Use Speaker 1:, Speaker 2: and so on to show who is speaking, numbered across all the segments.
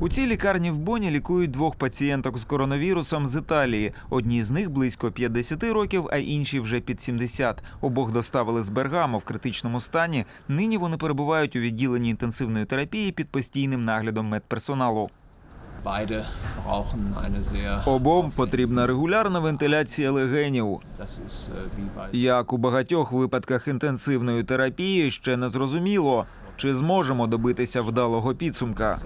Speaker 1: У цій лікарні в Боні лікують двох пацієнток з коронавірусом з Італії. Одній з них близько 50 років, а інші вже під 70. Обох доставили з Бергамо в критичному стані. Нині вони перебувають у відділенні інтенсивної терапії під постійним наглядом медперсоналу. Обом потрібна регулярна вентиляція легенів.
Speaker 2: Äh,
Speaker 1: Як у багатьох випадках інтенсивної терапії, ще не зрозуміло, чи зможемо добитися вдалого підсумка.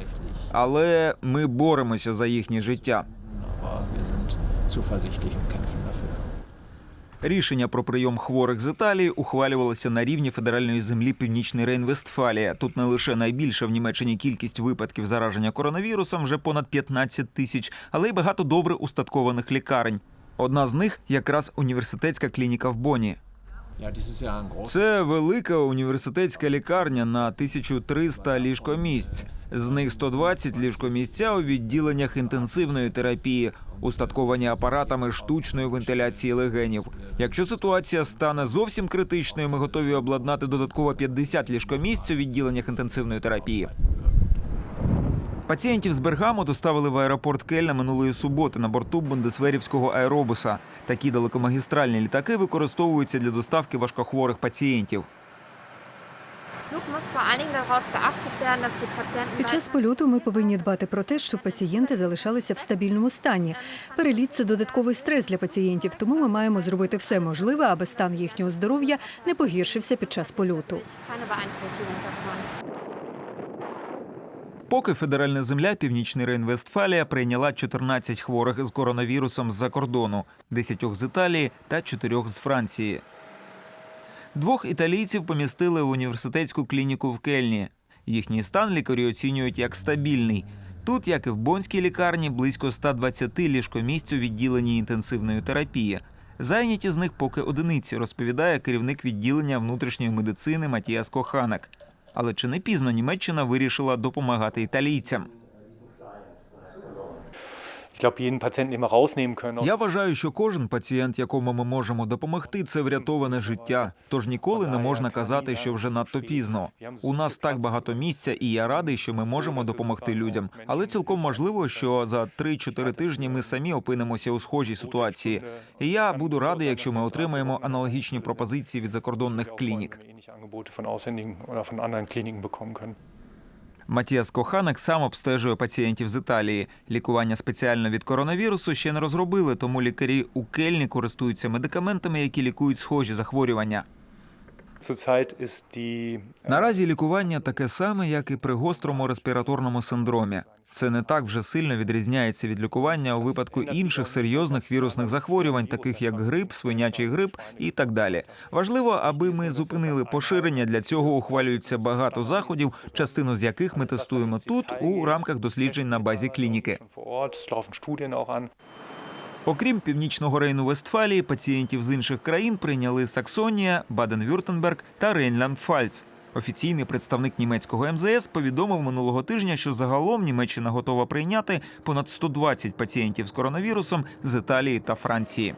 Speaker 1: Але ми боремося за їхнє життя. Рішення про прийом хворих з Італії ухвалювалося на рівні федеральної землі Північний Рейн-Вестфалія. Тут не лише найбільша в Німеччині кількість випадків зараження коронавірусом, вже понад 15 тисяч, але й багато добре устаткованих лікарень. Одна з них якраз університетська клініка в Боні. Це велика університетська лікарня на 1300 ліжкомісць. З них 120 ліжкомісця у відділеннях інтенсивної терапії, устатковані апаратами штучної вентиляції легенів. Якщо ситуація стане зовсім критичною, ми готові обладнати додатково 50 ліжкомісць у відділеннях інтенсивної терапії. Пацієнтів з Бергамо доставили в аеропорт Кельна минулої суботи на борту бундесверівського аеробуса. Такі далекомагістральні літаки використовуються для доставки важкохворих пацієнтів.
Speaker 3: Під час польоту ми повинні дбати про те, щоб пацієнти залишалися в стабільному стані. Переліт це додатковий стрес для пацієнтів, тому ми маємо зробити все можливе, аби стан їхнього здоров'я не погіршився під час польоту.
Speaker 1: Поки федеральна земля Північний Рейн-Вестфалія прийняла 14 хворих з коронавірусом з-за кордону, 10 з Італії та 4 з Франції. Двох італійців помістили в університетську клініку в Кельні. Їхній стан лікарі оцінюють як стабільний. Тут, як і в бонській лікарні, близько 120 ліжкомісць у відділенні інтенсивної терапії. Зайняті з них поки одиниці, розповідає керівник відділення внутрішньої медицини Матіас Коханек. Але чи не пізно Німеччина вирішила допомагати італійцям? Я вважаю, що кожен пацієнт, якому ми можемо допомогти, це врятоване життя. Тож ніколи не можна казати, що вже надто пізно. У нас так багато місця, і я радий, що ми можемо допомогти людям. Але цілком можливо, що за 3-4 тижні ми самі опинимося у схожій ситуації. І я буду радий, якщо ми отримаємо аналогічні пропозиції від закордонних клінік. Матіас Коханек сам обстежує пацієнтів з Італії. Лікування спеціально від коронавірусу ще не розробили, тому лікарі у Кельні користуються медикаментами, які лікують схожі захворювання.
Speaker 4: Zurzeit
Speaker 1: Наразі лікування таке саме, як і при гострому респіраторному синдромі. Це не так вже сильно відрізняється від лікування у випадку інших серйозних вірусних захворювань, таких як грип, свинячий грип і так далі. Важливо, аби ми зупинили поширення. Для цього ухвалюється багато заходів, частину з яких ми тестуємо тут у рамках досліджень на базі клініки. Окрім північного рейну Вестфалії, пацієнтів з інших країн прийняли Саксонія, Баден-Вюртенберг та Рейнланд-Фальц. Офіційний представник німецького МЗС повідомив минулого тижня, що загалом Німеччина готова прийняти понад 120 пацієнтів з коронавірусом з Італії та Франції.